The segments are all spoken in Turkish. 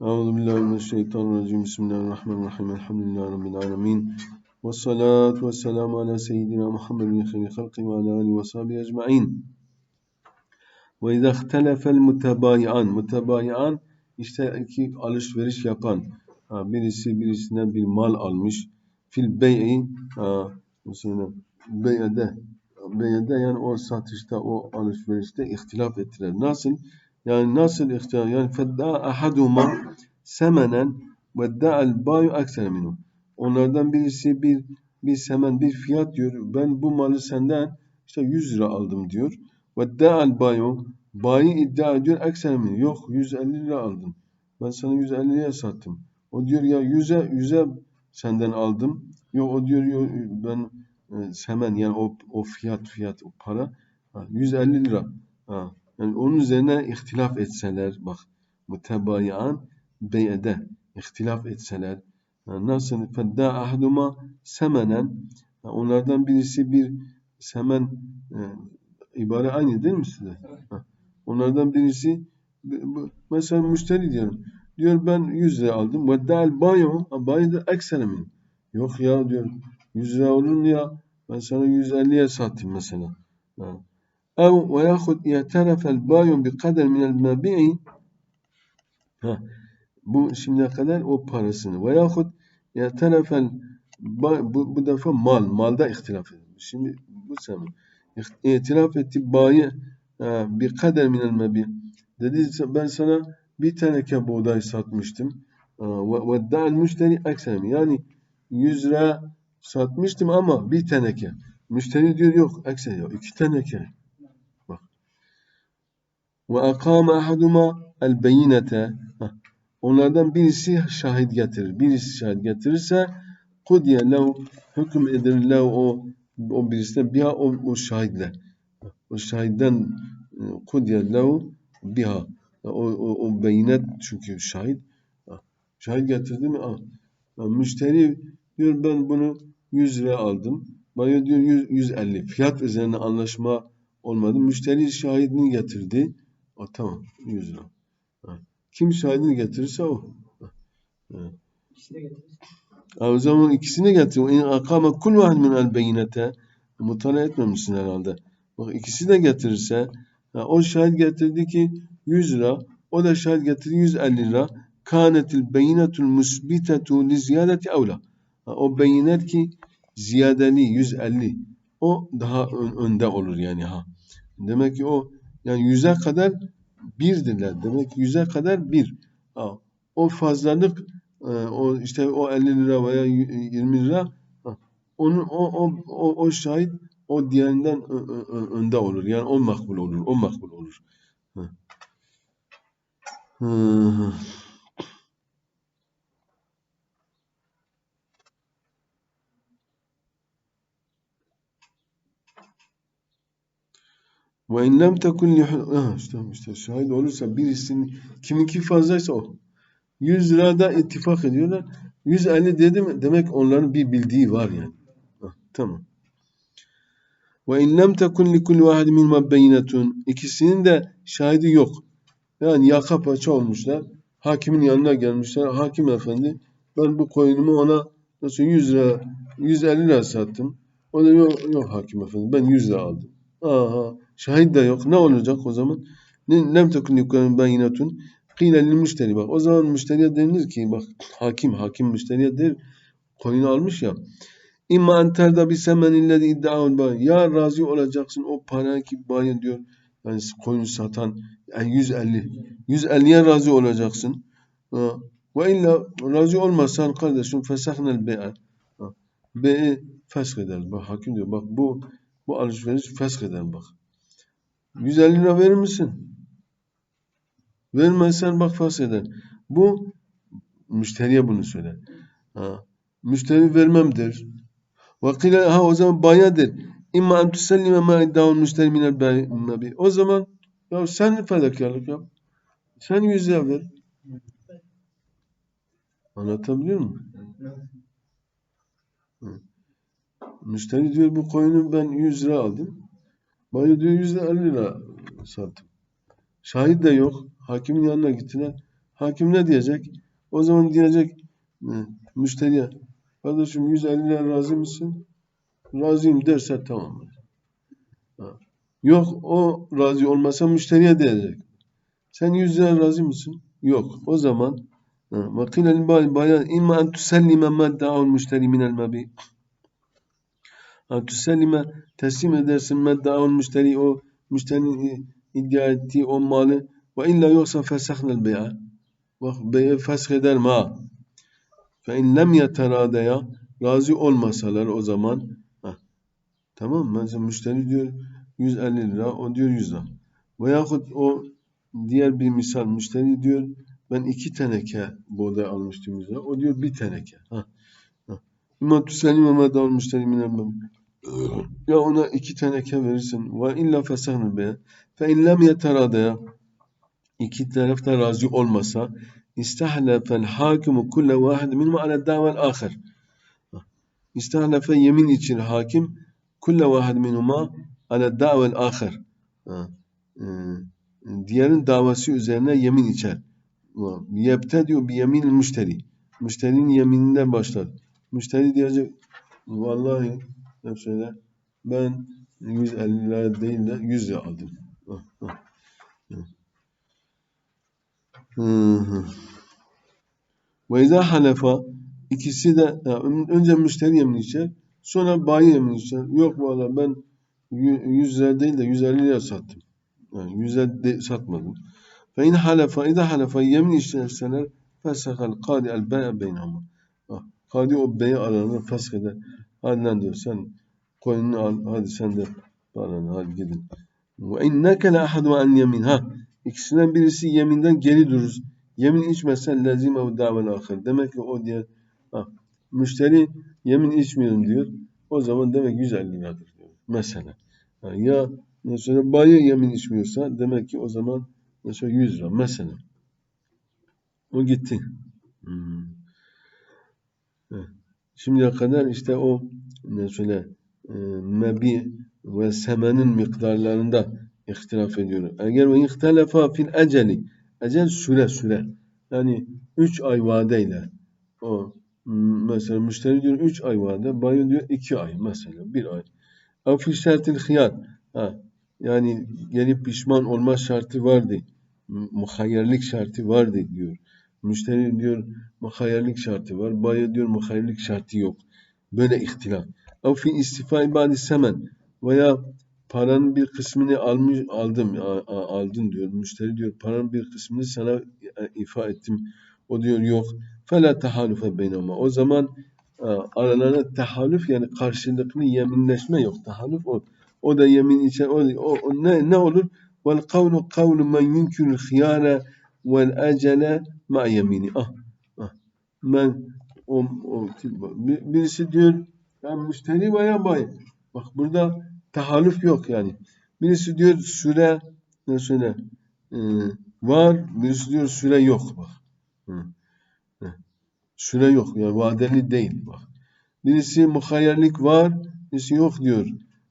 Euzu billahi mineşşeytanirracim. Bismillahirrahmanirrahim. Elhamdülillahi rabbil alamin. Ve salatu ve selamu ala seyyidina Muhammedin hayri halqi ve ala alihi ve sahbihi ecmaîn. Ve izâ ihtelefel mutebayian. Mutebayian işte iki alışveriş yapan. Birisi birisinden bir mal almış. Fil bey'i mesela bey'de bey'de yani o satışta o alışverişte ihtilaf ettiler. Nasıl? Yani nasıl ihtilaf? Yani fedda ahaduma semenen ve da'al bayu akser minhu. Onlardan birisi bir bir semen bir fiyat diyor. Ben bu malı senden işte 100 lira aldım diyor. Ve da'al bayu bayi iddia ediyor ekser minhu. Yok 150 lira aldım. Ben sana 150 liraya sattım. O diyor ya 100'e 100'e senden aldım. Yok o diyor yo, ben e, semen yani o, o fiyat fiyat o para ha, 150 lira. Ha. Yani onun üzerine ihtilaf etseler bak mutebayan beyede ihtilaf etseler ha, nasıl fedda ahduma semenen ha, onlardan birisi bir semen e, ibare aynı değil mi size? Onlardan birisi mesela müşteri diyorum. Diyor ben 100 lira aldım. Ve dal bayo bayi de eksene min. Yok ya diyor 100 lira olur mu ya? Ben sana 150'ye sattım mesela. Ha. أو ويأخذ اعترف البايع بقدر من المبيع ha, bu şimdiye kadar o parasını ve yahut اعترف bu, bu defa mal malda ihtilaf edilmiş. Şimdi bu sefer itiraf etti bayi bir kader minel mebi dedi ben sana bir teneke buğday satmıştım ve da'al müşteri ekser yani 100 lira satmıştım ama bir teneke müşteri diyor yok ekser yok iki teneke ve akame ahaduma el beyinete. Onlardan birisi şahit getirir. Birisi şahit getirirse kudiye lev hüküm edilir lev o o birisine biha o, o şahidle. O şahitten kudiye lev biha. O, o, o beyinet çünkü şahit. Şahit getirdi mi? Ah. Müşteri diyor ben bunu 100 lira aldım. Bana diyor 100, 150. Fiyat üzerine anlaşma olmadı. Müşteri şahidini getirdi. O tamam. 100 lira. Ha. Kim şahidini getirirse o. Ha. O zaman ikisini getir. İn akame kul vahid min el beyinete. Mutala etmemişsin herhalde. Bak ikisi de getirirse ha, o şahit getirdi ki 100 lira. O da şahit getirdi 150 lira. Kanetil beyinetul musbitetu li ziyadeti evla. O beyinet ki ziyadeli 150 o daha ön, önde olur yani ha. Demek ki o yani yüze kadar birdirler. Demek ki yüze kadar bir. O fazlalık e, o işte o 50 lira veya 20 lira ha, onun o o o, o şahit o diğerinden önde olur. Yani o makbul olur. O makbul olur. Ha. Hı. Ve in lem tekun li işte, işte şahit olursa birisinin kiminki fazlaysa o. 100 lirada ittifak ediyorlar. 150 dedim demek onların bir bildiği var yani. Heh, tamam. Ve in lem tekun li kulli vahid minhum beyinetun. İkisinin de şahidi yok. Yani yaka paça olmuşlar. Hakimin yanına gelmişler. Hakim efendi ben bu koyunumu ona nasıl 100 lira 150 lira sattım. O da yok, yok hakim efendi ben 100 lira aldım. Aha. Şahit de yok. Ne olacak o zaman? Lem tekun yukarın bayinatun. Kıyla lil müşteri bak. O zaman müşteriye denilir ki bak hakim hakim müşteriye der koyunu almış ya. İmma enterda bir semenillezi iddiaul bay. Ya razı olacaksın o para ki bayi diyor. Yani koyun satan yani 150. 150'ye razı olacaksın. Ve illa razı olmazsan kardeşim fesahnel bey'a. Bey'i fesh eder. Bak hakim diyor. Bak bu bu alışveriş fesh eder bak. 150 lira verir misin? Vermezsen bak fasheder. Bu müşteriye bunu söyler. Ha. Müşteri vermem der. Vakile ha o zaman baya der. İmma en tusellime ma iddaun müşteri minel mebi. O zaman ya sen fedakarlık yap. Sen yüz lira ver. Anlatabiliyor muyum? Müşteri diyor bu koyunu ben 100 lira aldım. Bana diyor 150 lira sattım. Şahit de yok. Hakimin yanına gittiler. Hakim ne diyecek? O zaman diyecek e, müşteriye kardeşim 150 lira razı mısın? Razıyım derse tamam. Ha. Yok o razı olmasa müşteriye diyecek. Sen 100 lira razı mısın? Yok. O zaman وقيل للبيان إما أن تسلم ما ادعاه المشتري من المبيع Tüselime teslim edersin. Meddaun müşteri o müşterinin e, iddia ettiği o malı. Ve illa yoksa fesahnel bey'a. Ve bey'i fesh eder ma fe in lem yeteradeya razı olmasalar o zaman. Heh. tamam mı? Mesela müşteri diyor 150 lira o diyor 100 lira. Veyahut o diğer bir misal müşteri diyor ben iki teneke buğday almıştım 100 o diyor bir teneke. Ha. İmam Tüselim ve Medal Müşteri Minel ya ona iki teneke verirsin. Ve illa fesahne be. Fe illem yeteradaya. İki taraf da razı olmasa istahlefel hakimu kulle vahid minhum ala davel ahir. İstahlefe yemin için hakim kulle vahid minhuma ala davel ahir. Diğerin davası üzerine yemin içer. Yebtediyor bir yemin müşteri. Müşterinin yemininden başlar. Müşteri diyecek vallahi ne söyle ben 150 lira değil de 100 lira aldım. Ve izâ halefa ikisi de önce müşteri yemin içer sonra bayi yemin içer. Yok valla ben 100 lira değil de 150 lira sattım. Yani 100 lira satmadım. Fe in halefa idâ halefa yemin işlerseler fesakal kadi el bey'e beynahuma. Kadi o beyi aralarında fesk eder. Hadi lan diyor sen koyununu al hadi sen de paranı hadi gidin. Ve inneke la ahadu an yemin. Ha ikisinden birisi yeminden geri durur. Yemin içmezsen lazime ve davel ahir. Demek ki o diye ha, müşteri yemin içmiyorum diyor. O zaman demek 150 liradır diyor. Mesela. Ha, ya mesela bayi yemin içmiyorsa demek ki o zaman Mesela 100 lira mesela. O gitti. Hmm. Şimdiye kadar işte o ne söyle e, mebi ve semenin miktarlarında ihtilaf ediyor. Eğer ve ihtelefa fil eceli ecel süre süre yani 3 ay vadeyle o mesela müşteri diyor 3 ay vade bayi diyor 2 ay mesela 1 ay. Av fi şertil hiyar ha, yani gelip pişman olma şartı vardı muhayyerlik şartı var diyor. Müşteri diyor makayerlik şartı var. Bayi diyor makayerlik şartı yok. Böyle ihtilaf. Ama fi istifai badi semen veya paranın bir kısmını almış, aldım aldın diyor. Müşteri diyor paranın bir kısmını sana e, ifa ettim. O diyor yok. Fela tahalufe beynama. O zaman e, aralarına tahaluf yani karşılıklı yeminleşme yok. Tahaluf o. O da yemin için o, o, ne, ne olur? Vel kavlu kavlu men yunkürül hıyâne vel ecele ma yemini. Ah, ah. Ben o, o, birisi diyor ben müşteri veya bay. Bak burada tahallüf yok yani. Birisi diyor süre ne söyle e, var, birisi diyor süre yok bak. Süre yok yani vadeli değil bak. Birisi muhayyerlik var, birisi yok diyor.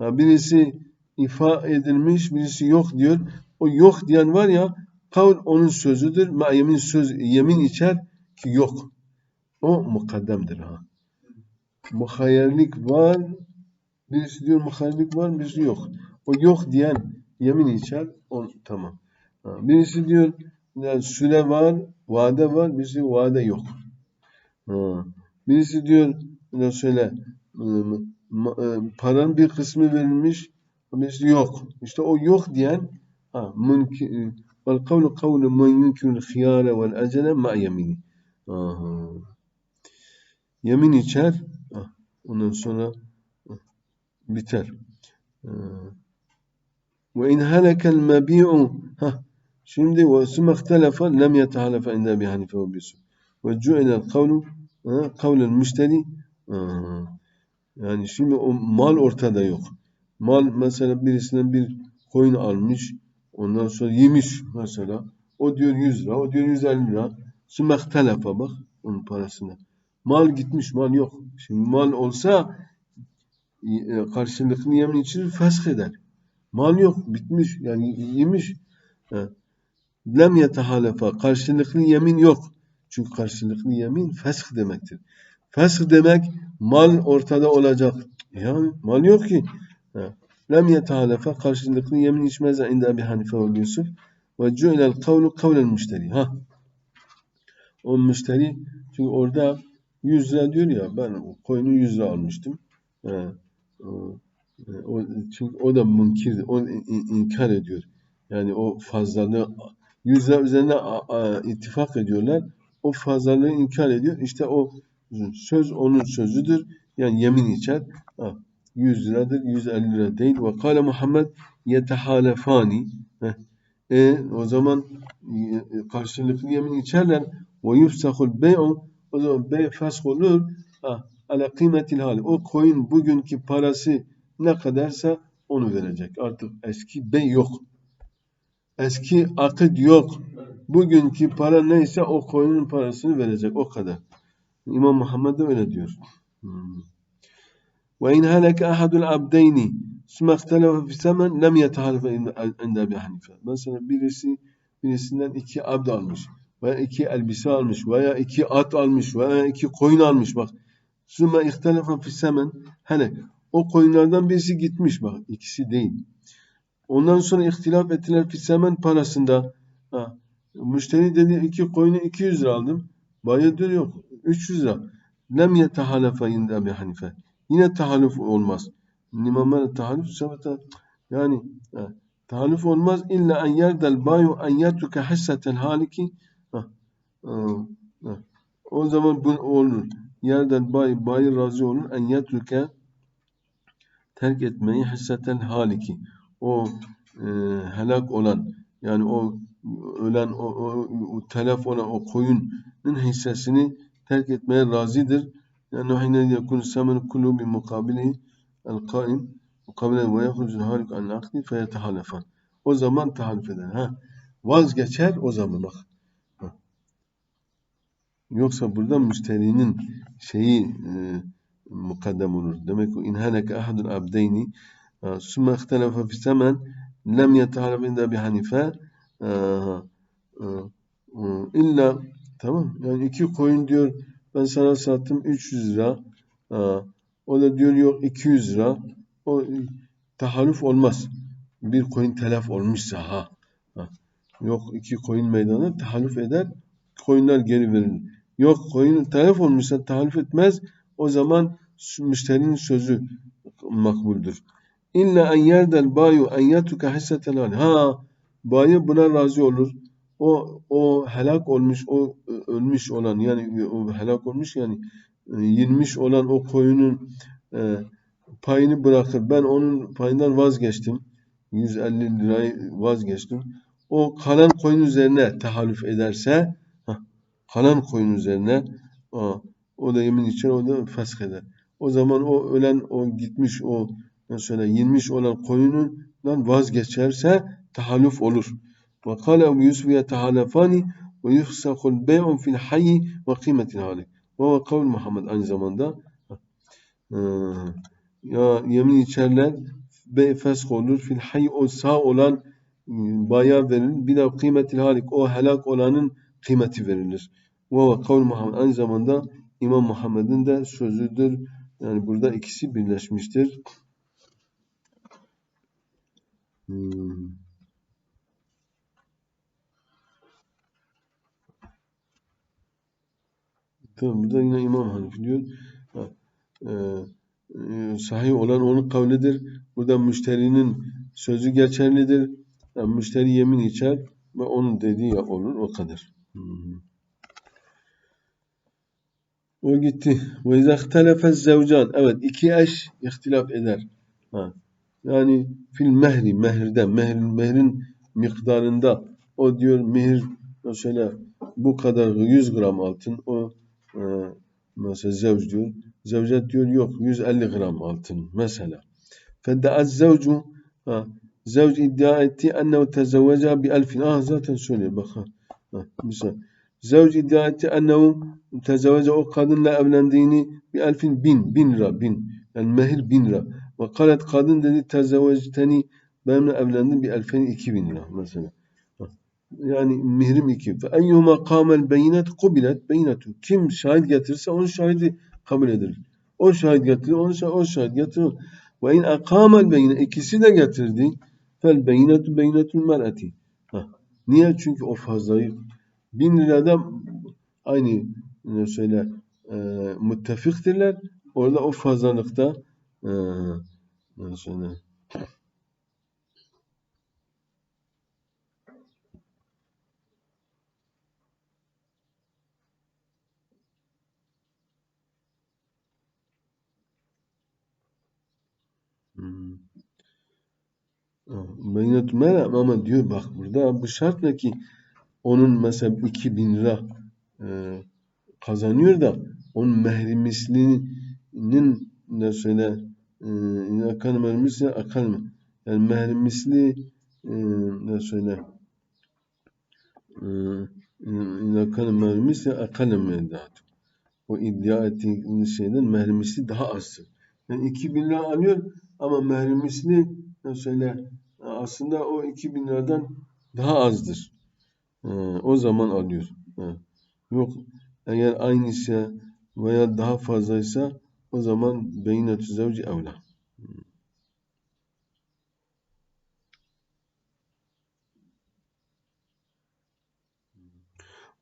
Birisi ifa edilmiş, birisi yok diyor. O yok diyen var ya kavl onun sözüdür. Ma yemin söz yemin içer ki yok. O mukaddemdir ha. Muhayyerlik var. Birisi diyor muhayyerlik var, birisi yok. O yok diyen yemin içer. O tamam. Ha. Birisi diyor yani süre var, vade var, birisi vade yok. Ha. Birisi diyor ne söyle ıı, paranın bir kısmı verilmiş, Birisi yok. İşte o yok diyen ha, mümkün kavlu men yumkinul khiyare vel ecele ma yemini. Aha. Yemin içer. Ha, ondan sonra ha, biter. Ve in halekel mebi'u şimdi ve sümme ihtelefe lem yetehalefe inde bi hanife ve bisu. Ve cu'ilel kavlu kavlel yani şimdi o mal ortada yok. Mal mesela birisinden bir koyun almış. Ondan sonra yemiş mesela. O diyor 100 lira, o diyor 150 lira. Sümek telefa bak onun parasına. Mal gitmiş, mal yok. Şimdi mal olsa e, karşılıklı yemin için fesk eder. Mal yok, bitmiş. Yani yemiş. lem yetehalefa karşılıklı yemin yok. Çünkü karşılıklı yemin fesh demektir. Fesh demek mal ortada olacak. Yani mal yok ki. Ha. Lem yetehalefa karşılıklı yemin içmez inde bir Hanife ve Yusuf. Ve cu'ilel kavlu kavlen müşteri. Ha. O müşteri çünkü orada 100 lira diyor ya ben koyunu 100 lira almıştım. Ha. O, o, çünkü o da münkir, o in- inkar ediyor. Yani o fazlalığı 100 lira üzerine a- a- ittifak ediyorlar. O fazlalığı inkar ediyor. İşte o söz onun sözüdür. Yani yemin içer. Ha, 100 liradır, 150 lira değil. Ve kâle Muhammed yetehalefani. E, o zaman e, karşılıklı yemin içerler. Ve yufsahul bey'u o zaman bey fesh olur. Ha, ala kıymetil hali. O koyun bugünkü parası ne kadarsa onu verecek. Artık eski bey yok. Eski akit yok. Bugünkü para neyse o koyunun parasını verecek. O kadar. İmam Muhammed de öyle diyor. Hmm. وإن هلك أحد العبدين ثم اختلف في الثمن لم يتحالف عند أبي حنيفة. Mesela birisi birisinden iki abd almış veya iki elbise almış veya iki at almış veya iki koyun almış bak. ثم اختلف في الثمن hele o koyunlardan birisi gitmiş bak ikisi değil. Ondan sonra ihtilaf ettiler fisemen parasında. Ha. Müşteri dedi iki koyunu 200 lira aldım. Bayi diyor yok 300 lira. Lem yetehalefe inde Ebi Hanife. Yine tahaluf olmaz. İmamlar tahaluf sabata yani ha, tahaluf olmaz illa en yerdel bayu en yetruke hissetel haliki ha, ha, ha. o zaman bu olur. Yerden bay, bayi razı olur en yetruke terk etmeyi hissetel haliki o e, helak olan yani o ölen o, o, o telef o koyunun hissesini terk etmeye razıdır. Kullu bi mukabili el kaim mukabile ve yahrucul halik an akdi fe yetehalefan. O zaman tahalif eder. Ha. Vazgeçer o zaman bak. Ha. Yoksa burada müşterinin şeyi e, mukaddem olur. Demek ki inhaneke ahadun abdeyni sümme ihtelefe fi semen lem yetehalef inde bi hanife illa tamam yani iki koyun diyor ben sana sattım 300 lira. O da diyor yok 200 lira. O tahaluf olmaz. Bir koyun telef olmuşsa ha, yok iki koyun meydana tahaluf eder koyunlar geri verilir yok koyun telef olmuşsa tahaluf etmez o zaman müşterinin sözü makbuldür. İlla en yerdel bayu en yatuka hissetel. Ha bayi buna razı olur. O o helak olmuş, o ölmüş olan yani o helak olmuş yani e, yenmiş olan o koyunun e, payını bırakır. Ben onun payından vazgeçtim. 150 lirayı vazgeçtim. O kalan koyun üzerine tahallüf ederse ha, kalan koyun üzerine o, o da yemin içer, o da fesk eder. O zaman o ölen, o gitmiş, o mesela yenmiş olan koyunundan vazgeçerse tahalluf olur. Ve kâle Ebu Yusuf yetehalefani ve yuhsakul bey'un fil hayyi ve kıymetil hali. Ve kavl Muhammed aynı zamanda ya yemin içerler be fesk olur fil hayy o sağ olan baya verilir. De kıymetil halik o helak olanın kıymeti verilir. Ve kavl Muhammed aynı zamanda İmam Muhammed'in de sözüdür. Yani burada ikisi birleşmiştir. Hmm. Tamam burada yine İmam Hanifi diyor. Ha, e, e, sahih olan onun kavlidir. Burada müşterinin sözü geçerlidir. Yani müşteri yemin içer ve onun dediği olur o kadar. Hmm. O gitti. Ve izâ ihtelefez zevcan. Evet iki eş ihtilaf eder. Ha. Yani fil mehri, mehirde, mehir, mehrin miktarında o diyor mehir mesela bu kadar 100 gram altın o e, mesela zevc diyor. Zevcet diyor yok 150 gram altın mesela. Fedde'az zevcu ha, zevc iddia etti ennehu tezevveca bi elfin. Ah zaten söylüyor bak ha. mesela zevc iddia etti ennehu tezevvece o kadınla evlendiğini bir elfin bin, bin lira bin. Yani mehir bin lira. Ve kalet kadın dedi tezevvecteni benimle evlendim bir elfeni iki bin lira mesela. Yani mihrim iki. Fe eyyuma kâmel beyinet kubilet beyinetu. Kim şahit getirirse onun şahidi kabul edilir. O şahit getirir, onun şahit, o şahit getirir. Ve in akâmel beyine ikisi de getirdi. Fel beyinetu beyinetul mer'eti. Niye? Çünkü o fazlayı bin lirada aynı ne söyle e, müttefiktirler. Orada o fazlalıkta e, ne söyle Beynetü mer'em ama diyor bak burada bu şartla ki onun mesela 2000 lira e, kazanıyor da onun mehri mislinin ne söyle e, akal mermisi akal mı? Yani mehri misli e, ne söyle e, akal mermisi akal mevdat. O iddia ettiği şeyden mehri misli daha azdır. Yani 2000 lira alıyor ama mehri misli ne söyle aslında o 2000 liradan daha azdır. Ee, o zaman alıyor. Ee, yok eğer aynıysa veya daha fazlaysa o zaman beynetü zevci evla.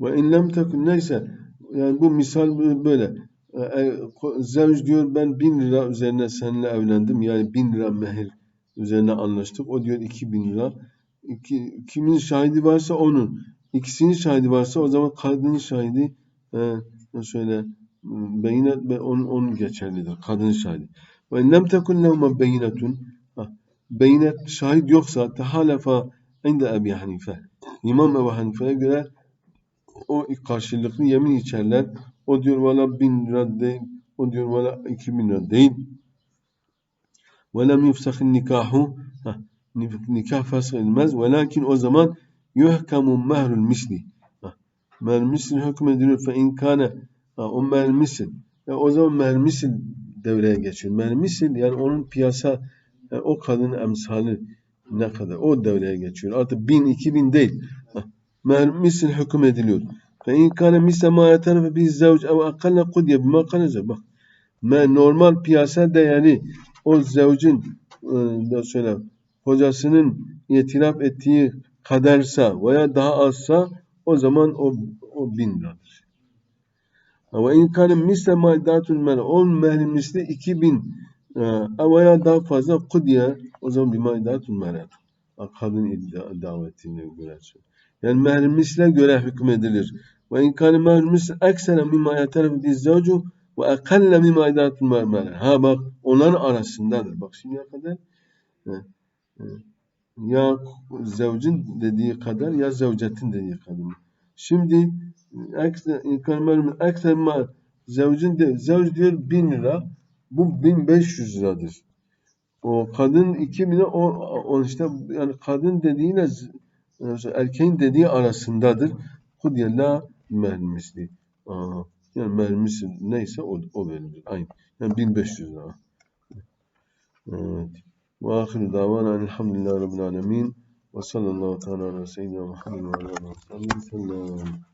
Ve in lem tekun neyse yani bu misal böyle. Ee, zevc diyor ben bin lira üzerine seninle evlendim. Yani bin lira mehir üzerine anlaştık. O diyor iki bin lira. İki, kimin şahidi varsa onun. İkisinin şahidi varsa o zaman kadının şahidi e, şöyle beyinet ve onun, onun geçerlidir. Kadın şahidi. Ve lem tekun lehuma beyinetun beyinet şahit yoksa tehalefa inde Ebi Hanife. İmam Ebu Hanife'ye göre o karşılıklı yemin içerler. O diyor valla bin lira değil. O diyor valla iki bin lira değil. Ve lem yufsahin nikahu nikah fasıl edilmez. Velakin o zaman yuhkamu mehrul misli. Mehr misil hükmediliyor. Fe in kâne o mehr misil. E, o zaman mehr misil devreye geçiyor. Mehr misil yani onun piyasa yani o kadın emsali ne kadar o devreye geçiyor. Artık bin, iki bin değil. Mehr misil hükmediliyor. Fe in kâne misle mâ yeterefe bir zevc ev akalle kudye bima kâne Bak. Normal piyasa değeri o zevcin e, söyle kocasının itiraf ettiği kadarsa veya daha azsa o zaman o, o bin liradır. Ama kâne misle maidatun mene on mehri misli iki bin e, veya daha fazla kudye o zaman bir maidatun mene kadın iddia, davetine göre yani mehri misle göre hükmedilir. Ve in kâne mehri misle eksere mimma yeteref biz zavcu ve akalle mimma idatun mene. Ha bak onların arasındadır. Bak şimdiye kadar ya zevcin dediği kadar ya zevcetin dediği kadar. Şimdi ekser ma zevcin de zevc diyor bin lira bu bin beş yüz liradır. O kadın iki bine o, o işte yani kadın dediğiyle erkeğin dediği arasındadır. Kudiye la mermisli. Yani mermisi neyse o, o verilir. Aynı. Yani 1500 lira. Evet. Ve ahiru davana elhamdülillahi rabbil alemin. Ve sallallahu teala ala seyyidina Muhammed ve ala sallallahu aleyhi ve sellem.